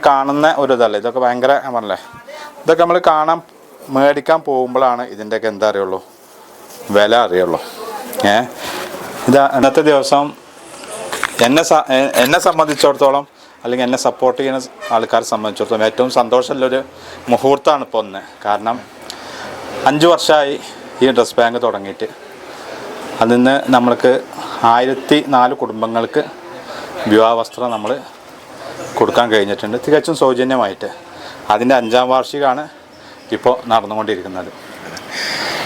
കാണുന്ന ഒരു ഇതല്ല ഇതൊക്കെ ഭയങ്കര പറഞ്ഞല്ലേ? ഇതൊക്കെ നമ്മൾ കാണാൻ മേടിക്കാൻ പോകുമ്പോഴാണ് ഇതിന്റെയൊക്കെ എന്താ അറിയുള്ളൂ? വില അറിയുള്ളൂ. ഏ? ഇതാ ഇന്നത്തെ ദിവസം എന്നെ എന്നെ സംബന്ധിച്ചിടത്തോളം അല്ലെങ്കിൽ എന്നെ സപ്പോർട്ട് ചെയ്യുന്ന ആൾക്കാരെ സംബന്ധിച്ചിടത്തോളം ഏറ്റവും സന്തോഷമുള്ളൊരു മുഹൂർത്തമാണ് ഇപ്പോൾ ഒന്ന് കാരണം അഞ്ച് വർഷമായി ഈ ഡ്രസ് ബാങ്ക് തുടങ്ങിയിട്ട്. അതിൽ നിന്ന് നമ്മൾക്ക് ആയിരത്തി നാല് കുടുംബങ്ങൾക്ക് വിവാഹ വസ്ത്രം നമ്മൾ കൊടുക്കാൻ കഴിഞ്ഞിട്ടുണ്ട്. തികച്ചും സൗജന്യമായിട്ട്. അതിന്റെ അഞ്ചാം വാർഷികമാണ് ഇപ്പോൾ നടന്നുകൊണ്ടിരിക്കുന്നത്.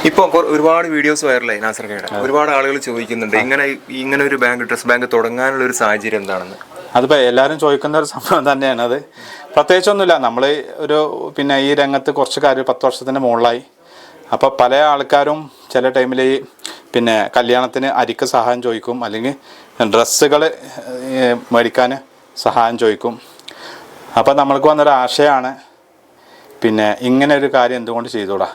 ഇപ്പോൾ ഒരുപാട് വീഡിയോസ് വൈറലായി നാസർഗയുടെ ഒരുപാട് ആളുകൾ ചോദിക്കുന്നുണ്ട് ഇങ്ങനെ ഇങ്ങനെ ഒരു ബാങ്ക് ഡ്രസ് ബാങ്ക് തുടങ്ങാനുള്ള ഒരു സാഹചര്യം എന്താണെന്ന്? അതിപ്പോൾ എല്ലാവരും ചോദിക്കുന്ന ഒരു സംഭവം തന്നെയാണ് അത്. പ്രത്യേകിച്ചൊന്നുമില്ല. നമ്മൾ ഒരു പിന്നെ ഈ രംഗത്ത് കുറച്ച് കാര്യം പത്ത് വർഷത്തിന്റെ മുകളിലായി. അപ്പോൾ പല ആൾക്കാരും ചില ടൈമിൽ ഈ പിന്നെ കല്യാണത്തിന് അരിക്ക് സഹായം ചോദിക്കും. അല്ലെങ്കിൽ ഡ്രസ്സുകൾ മേടിക്കാൻ സഹായം ചോദിക്കും. അപ്പോൾ നമ്മൾക്ക് വന്നൊരു ആശയമാണ് പിന്നെ ഇങ്ങനെ ഒരു കാര്യം എന്തുകൊണ്ട് ചെയ്തുകൂടാ?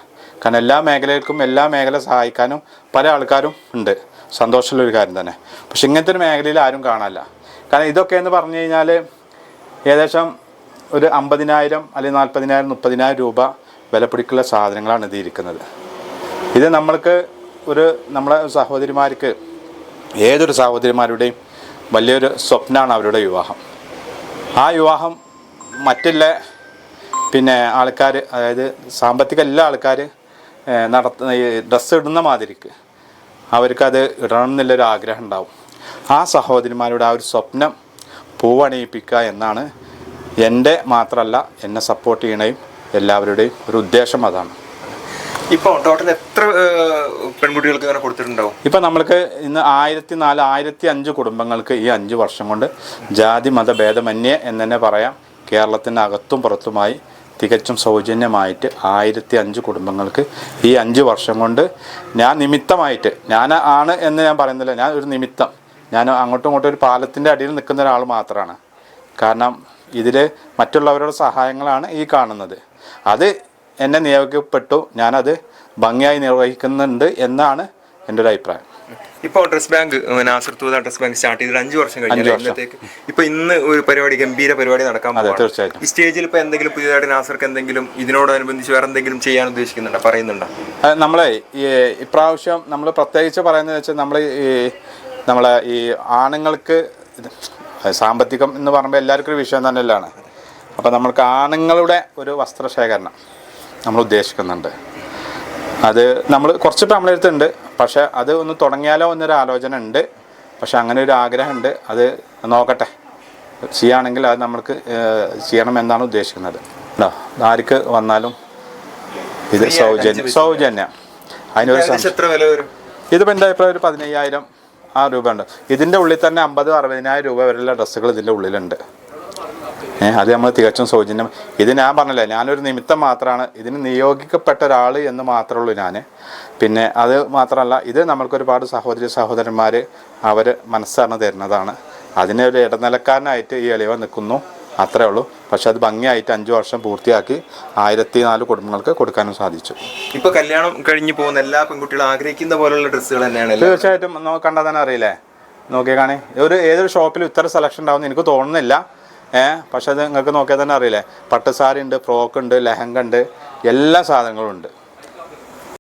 കാരണം എല്ലാ മേഖലകൾക്കും എല്ലാ മേഖല സഹായിക്കാനും പല ആൾക്കാരും ഉണ്ട്. സന്തോഷമുള്ളൊരു കാര്യം തന്നെ. പക്ഷെ ഇങ്ങനത്തെ ഒരു മേഖലയിൽ ആരും കാണാനില്ല. കാരണം ഇതൊക്കെ എന്ന് പറഞ്ഞു കഴിഞ്ഞാൽ ഏകദേശം ഒരു അമ്പതിനായിരം അല്ലെങ്കിൽ നാൽപ്പതിനായിരം മുപ്പതിനായിരം രൂപ വിലപിടിക്കുള്ള സാധനങ്ങളാണ് ഇത് ഇരിക്കുന്നത്. ഇത് നമ്മൾക്ക് ഒരു നമ്മളെ സഹോദരിമാർക്ക് ഏതൊരു സഹോദരിമാരുടെയും വലിയൊരു സ്വപ്നമാണ് അവരുടെ വിവാഹം. ആ വിവാഹം മറ്റുള്ള പിന്നെ ആൾക്കാർ അതായത് സാമ്പത്തിക എല്ലാ ആൾക്കാർ നടത്തുന്ന ഡ്രസ്സ് ഇടുന്ന മാതിരിക്ക് അവർക്കത് ഇടണം എന്നുള്ളൊരു ആഗ്രഹം ഉണ്ടാവും. ആ സഹോദരിമാരുടെ ആ ഒരു സ്വപ്നം പൂവണിയിപ്പിക്കുക എന്നാണ് എന്റെ മാത്രമല്ല എന്നെ സപ്പോർട്ട് ചെയ്യണേയും എല്ലാവരുടെയും ഒരു ഉദ്ദേശം അതാണ്. ഇപ്പോൾ ടോട്ടൽ എത്ര പെൺകുട്ടികൾക്ക് ഇങ്ങനെ കൊടുത്തിട്ടുണ്ടാവും? ഇപ്പം നമ്മൾക്ക് ഇന്ന് ആയിരത്തി നാല് ആയിരത്തി അഞ്ച് കുടുംബങ്ങൾക്ക് ഈ അഞ്ച് വർഷം കൊണ്ട് ജാതി മത ഭേദമന്യേ എന്ന് തന്നെ പറയാം. കേരളത്തിന്റെ അകത്തും പുറത്തുമായി തികച്ചും സൗജന്യമായിട്ട് ആയിരത്തി അഞ്ച് കുടുംബങ്ങൾക്ക് ഈ അഞ്ച് വർഷം കൊണ്ട് ഞാൻ നിമിത്തമായിട്ട് ഞാൻ ആണ് എന്ന് ഞാൻ പറയുന്നില്ല ഞാൻ ഒരു നിമിത്തം. ഞാൻ അങ്ങോട്ടും ഇങ്ങോട്ടും ഒരു പാലത്തിന്റെ അടിയിൽ നിൽക്കുന്ന ഒരാൾ മാത്രമാണ് കാരണം ഇതിൽ മറ്റുള്ളവരുടെ സഹായങ്ങളാണ് ഈ കാണുന്നത്. അത് എന്നെ നിയോഗിക്കപ്പെട്ടു. ഞാനത് ഭംഗിയായി നിർവഹിക്കുന്നുണ്ട് എന്നാണ് എന്റെ ഒരു അഭിപ്രായം. ഇപ്പൊ dress bank Nasar Thootha dress bank start ചെയ്തിട്ട് അഞ്ചു വർഷം കഴിഞ്ഞു. ഇന്നത്തേക്ക്? ഇപ്പൊ ഇന്ന് ഒരു പരിപാടി ഗംഭീര പരിപാടി നടക്കാൻ തീർച്ചയായിട്ടും. ഈ സ്റ്റേജിൽ ഇപ്പൊ എന്തെങ്കിലും പുതിയതായിട്ട് നാസർക്ക് എന്തെങ്കിലും ഇതിനോടനുബന്ധിച്ച് വേറെ എന്തെങ്കിലും ചെയ്യാൻ ഉദ്ദേശിക്കുന്നുണ്ടോ? പറയുന്നുണ്ടോ? നമ്മളെ ഈ ഇപ്രാവശ്യം നമ്മൾ പ്രത്യേകിച്ച് പറയുന്നത് വെച്ചാൽ നമ്മൾ ഈ നമ്മളെ ഈ ആണുങ്ങൾക്ക് സാമ്പത്തികം എന്ന് പറയുമ്പോൾ എല്ലാവർക്കും ഒരു വിഷയം തന്നെയല്ലാണ്. അപ്പോൾ നമ്മൾക്ക് ആണുങ്ങളുടെ ഒരു വസ്ത്രശേഖരണം. നമ്മൾ ഉദ്ദേശിക്കുന്നുണ്ട് അത് നമ്മൾ കുറച്ച് ഇപ്പം നമ്മളെ അടുത്തുണ്ട്. പക്ഷേ അത് ഒന്ന് തുടങ്ങിയാലോ എന്നൊരു ആലോചന ഉണ്ട് പക്ഷെ അങ്ങനെ ഒരു ആഗ്രഹമുണ്ട്. അത് നോക്കട്ടെ. ചെയ്യുകയാണെങ്കിൽ അത് നമ്മൾക്ക് ചെയ്യണം എന്നാണ് ഉദ്ദേശിക്കുന്നത്. ഇതാ, ആർക്ക് വന്നാലും ഇത് സൗജന്യം സൗജന്യ. അതിനൊരു ഇതിപ്പോൾ എന്റെ അഭിപ്രായം ഒരു പതിനയ്യായിരം ആ രൂപ ഉണ്ട് ഇതിന്റെ ഉള്ളിൽ തന്നെ അമ്പത് അറുപതിനായിരം രൂപ വരെയുള്ള ഡ്രസ്സുകൾ ഇതിന്റെ ഉള്ളിലുണ്ട്. അത് നമ്മൾ തികച്ചും സൗജന്യം. ഇത് ഞാൻ പറഞ്ഞില്ലേ ഞാനൊരു നിമിത്തം മാത്രമാണ് ഇതിന് നിയോഗിക്കപ്പെട്ട ഒരാൾ എന്ന് മാത്രമേ ഉള്ളൂ ഞാൻ പിന്നെ അത് മാത്രമല്ല ഇത് നമ്മൾക്ക് ഒരുപാട് സഹോദരി സഹോദരന്മാർ അവർ മനസ്സറിഞ്ഞ് തരുന്നതാണ്. അതിനെ ഒരു ഇടനിലക്കാരനായിട്ട് ഈ എളിവ നിൽക്കുന്നു അത്രേ ഉള്ളൂ. പക്ഷെ അത് ഭംഗിയായിട്ട് അഞ്ചു വർഷം പൂർത്തിയാക്കി ആയിരത്തി നാല് കുടുംബങ്ങൾക്ക് കൊടുക്കാനും സാധിച്ചു. ഇപ്പൊ കല്യാണം കഴിഞ്ഞു പോകുന്ന എല്ലാ പെൺകുട്ടികളും ആഗ്രഹിക്കുന്ന പോലുള്ള ഡ്രസ്സുകൾ തന്നെയാണ് തീർച്ചയായിട്ടും കണ്ടാൽ തന്നെ അറിയില്ലേ? നോക്കിയേ കാണേ ഒരു ഏതൊരു ഷോപ്പിലും ഇത്ര സെലക്ഷൻ ഉണ്ടാവും എനിക്ക് തോന്നുന്നില്ല. ഏഹ് പക്ഷെ അത് നിങ്ങൾക്ക് നോക്കിയാൽ തന്നെ അറിയില്ലേ? പട്ടുസാരി ഉണ്ട് ഫ്രോക്ക് ഉണ്ട് ലെഹങ്ക ഉണ്ട് എല്ലാ സാധനങ്ങളും ഉണ്ട്.